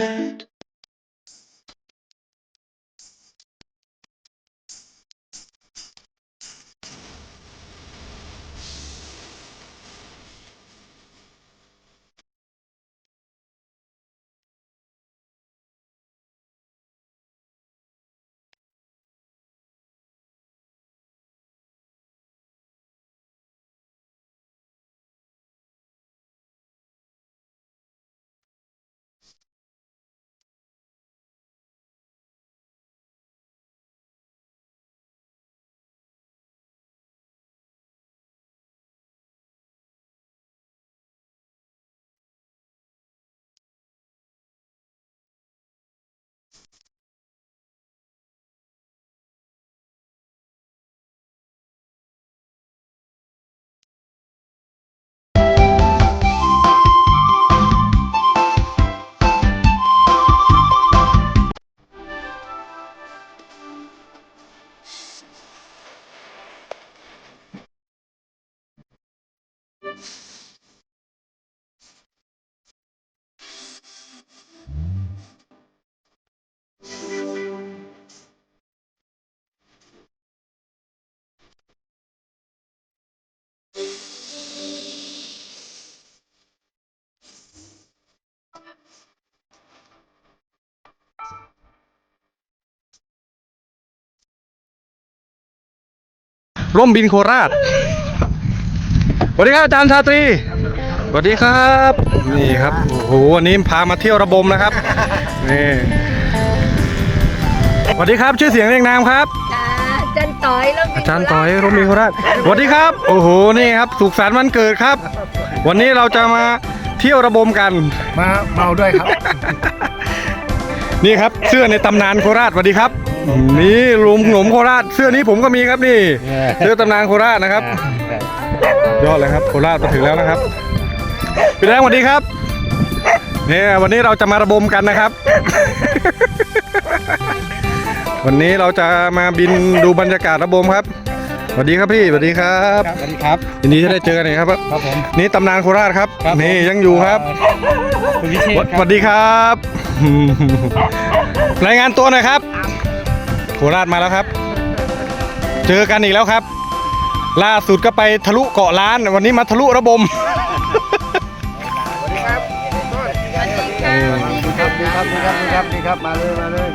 And. ร่มบินโคราชสวัสดีครับอาจารย์ชาตรีสวัสดีครับ นี่ครับโอ้โหวันนี้พามาเที่ยวระบมนะครับนี่สวัสดีครับชื่อเสียงเรียงนามครับจ้าอาจารย์ต่อยแล้วมีอาจารย์ต่อยร่มบินโคราชสวัสดีครับ โอ้โหนี่ครับสุขสันต์วันเกิดครับ วันนี้เราจะมาเที่ยวระบมกัน มาเมาด้วยครับ นี่ครับเสื้อในตำนานโคราชสวัสดีครับ นี่ลุมหนมโคราชเสื้อนี้ผมก็มีครับนี่เสื้อตำนานโคราชนะครับ ยอดเลยครับโคราชมาถึงแล้วนะครับพี่แดงสวัสดีครับเนี่ยวันนี้เราจะมาระบมกันนะครับ วันนี้เราจะมาบินดูบรรยากาศระบมครับสวัสดีครับพี่สวัสดีครับสวัสดีครับยินดีที่ได้เจอกันอีกครับครับผมนี่ตำนานโคราชครับครับผมนี่ยังอยู่ครับคุณวิเชษสวสวัสดีครับรายงานตัวหน่อยครับ โคราชมาแล้วครับ เจอกันอีกแล้วครับ ล่าสุดก็ไปทะลุเกาะล้าน วันนี้มาทะลุระบมดีครับดีครับดีครับดีครับดีครับมาเลยมาเลย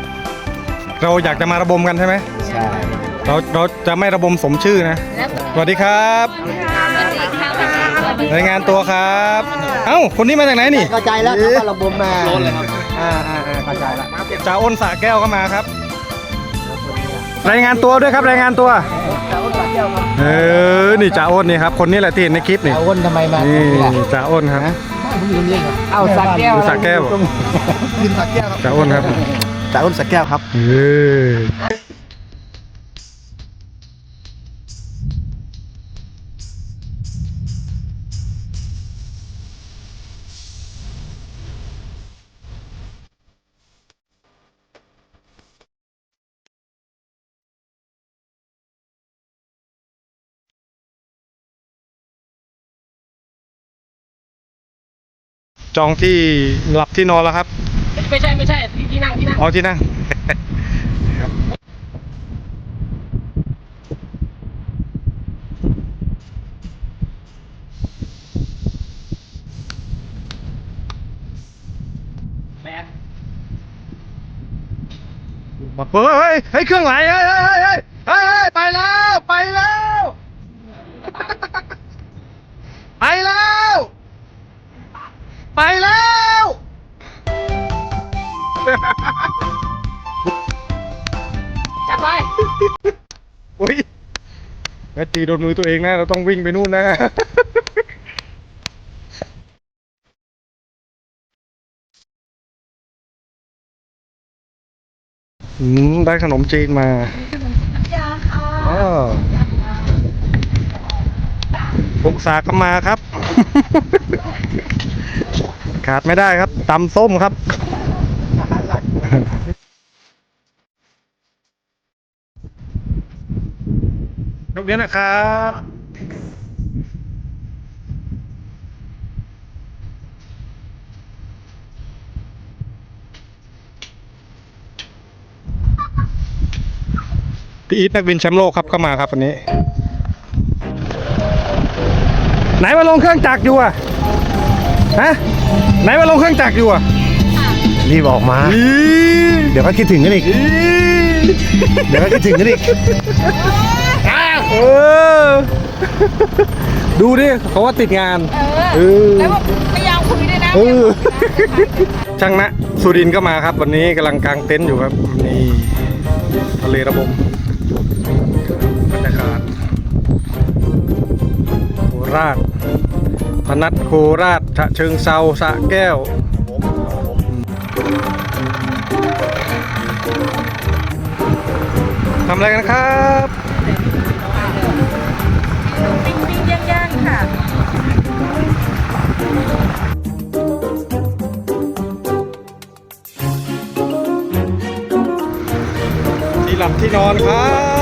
เราอยากจะมาระบมกันใช่ไหมใช่เราเราจะไม่ระบมสมชื่อนะแล้วสวัสดีครับสวัสดีค่ะสวัสดีค่ะสวัสดีรายงานตัวครับ เอ้าคนนี้มาจากไหนนี่เข้าใจแล้วครับว่าระบมมาโดนเลยครับอ่าอ่าอ่าเข้าใจแล้วจ่าอ้นสระแก้วก็มาครับ รายงานตัวด้วยครับรายงานตัวจะอ้นปากแก้วครับเออ นี่จ่าอ้นนี่ครับ คนนี้แหละที่เห็นในคลิปนี่เอาอ้นทำไมมานี่ล่ะจ่าอ้นครับเอาสักแก้วดูสระแก้วกินสักแก้วครับจ่าอ้นครับจ่าอ้นสักแก้วครับเออ จองที่หลับที่นอนแล้วครับ ไม่ใช่ไม่ใช่ที่ที่นั่งที่นั่ง เอาที่นั่ง แบกมาเฮ้ยเฮ้ยเฮ้ยเครื่องไหลเฮ้ยเฮ้ยเฮ้ยเฮ้ยเฮ้ยเฮ้ยไปแล้ว ไปแล้ว ไปแล้ว ไปแล้ว จัดไป อุ้ยแม่ตีโดนมือตัวเองนะ เราต้องวิ่งไปนู่นนะ อืม ได้ขนมจีนมาจ้าค่ะอ๋อปุกสาก็มาครับ ขาดไม่ได้ครับตำส้มครับ นกเนี้ยนะครับพี่อีทนักบินแชมป์โลกครับเข้ามาครับวันนี้ ไหนมาลงเครื่องจักรอยู่อะ ฮะไหนมาลงเครื่องจักรอยู่อะรีบออกมาอีเดี๋ยวก็คิดถึงกันอีกอีเดี๋ยวก็คิดถึงกันอีกเออ ดูดิเขาว่าติดงาน เออ แล้วก็ไม่ยอมคุยด้วยนะเออช่างนะ สุรินทร์ก็มาครับ วันนี้กำลังกางเต็นท์อยู่ครับ นี่ทะเลระบมบรรยากาศโคราชพ นัสโคราชฉะเชิงเซาสระแก้วทำอะไรกันครับปิ้งปิ้งย่างย่างๆค่ะที่หลับที่นอนครับ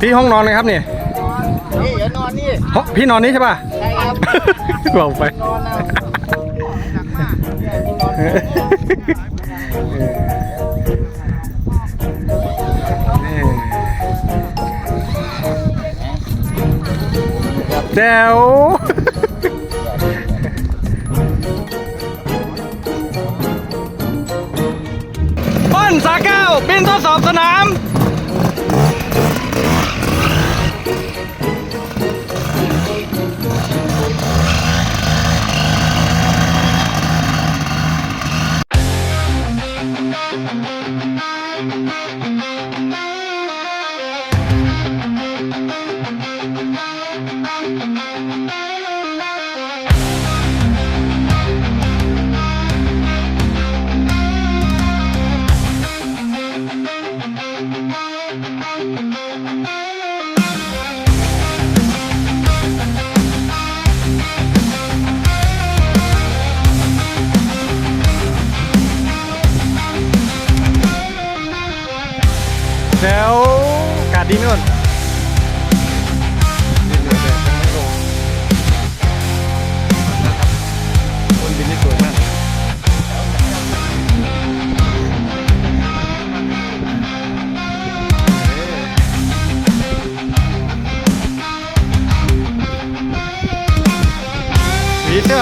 พี่ห้องนอนนะครับเนี่ยนี่อย่านอนนี่ห้องพี่นอนนี้ใช่ป่ะใช่ครับบอกไปนอนนะแจ๋วป้น สาเก้าบินทดสอบสนาม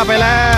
ไปแล้ว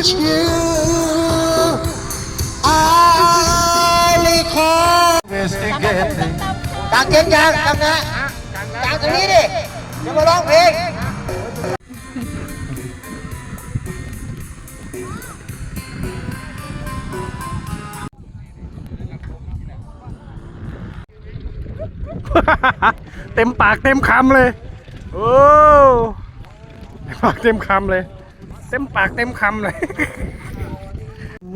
It's you. I recall investigating. กางเกงยางกางนะกางตรงนี้ดิจะมาร้องเพลงเต็มปากเต็มคำเลย โอ้เต็มปากเต็มคำเลย เต็มปากเต็มคำเลย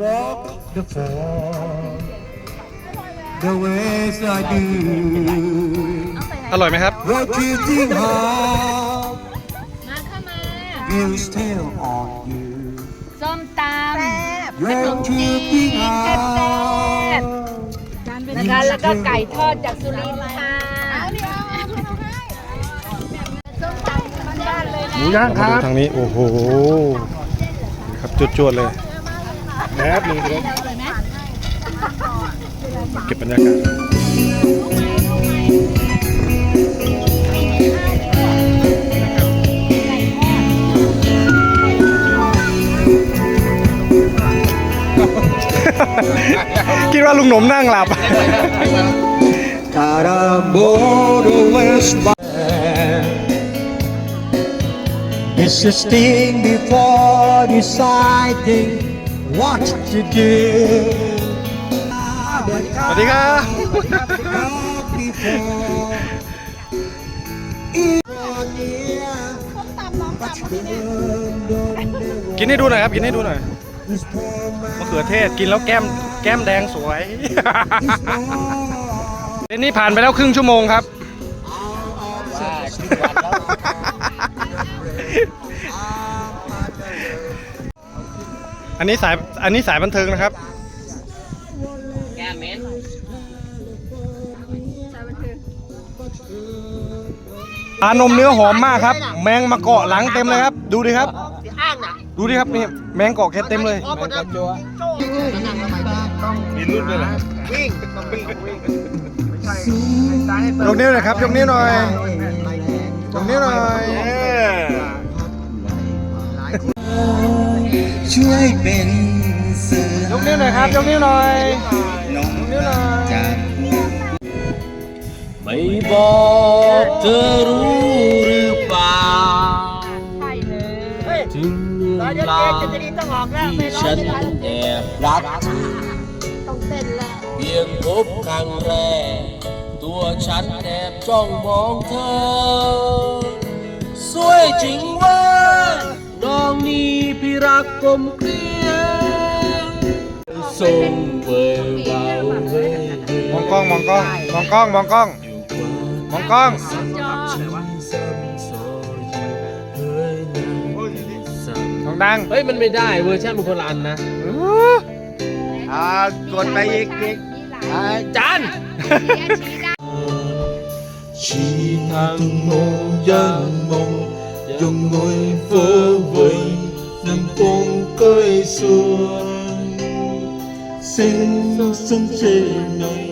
Walk the floor the ways I do. อร่อยไหมครับ But you think hard, มาเข้ามา you still on you. ส้มตำ You're too big hard. นะคะแล้วก็ไก่ทอดจากสุรินทร์ค่ะ หมูย่างคมารัดูบทางนี้ โอ้โหนี่ครับจวดๆเลยแป๊บหนึงครับเก็บบรรยากาศคิดว่าลุงหนมนั่งหลับ Caraboro Insisting before deciding what to do สวัสดีครับ กินให้ดูหน่อยครับ กินให้ดูหน่อยมะเขือเทศกินแล้วแก้มแก้มแดงสวยเอ็นนี่ผ่านไปแล้วครึ่งชั่วโมงครับ อันนี้สายอันนี้สายบันเทิงนะครับ แก้มเม้นปลานมเนื้อหอมมากครับ แมงมาเกาะหลังเต็มเลยครับ ดูดิครับดูดิครับนี่แมงเกาะแค่เต็มเลยมีรุ่นด้วยเหรอยกนิ้วหน่อยครับ ยกนิ้วหน่อย ยกนิ้วหน่อย ช่วยเป็นสื่อยกนิ้วหน่อยครับยกนิ้วหน่อยน้องยกนิ้วหน่อยจากไม่บอกเธอรู้หรือเปล่าถึงเรื่องราวที่ฉันแอบรักเธอเพียงพบครั้งแรก ตัวฉันแอบจ้องมองเธอ สวยจริงเว่า น้องนี้พี่รักกลมเกลียวทรงเว่ยเบาเว่ยเดือมองกล้องมองกล้องมองกล้องมองกล้องมองกล้องมองดังเฮ้ยมันไม่ได้เวอร์ชันมันคนละอันนะอ่ากดไปอีกอีกจาน chỉ thang mong dân mong dùng ngôi phố vây nằm bông cây xuân. Xin xuân trên này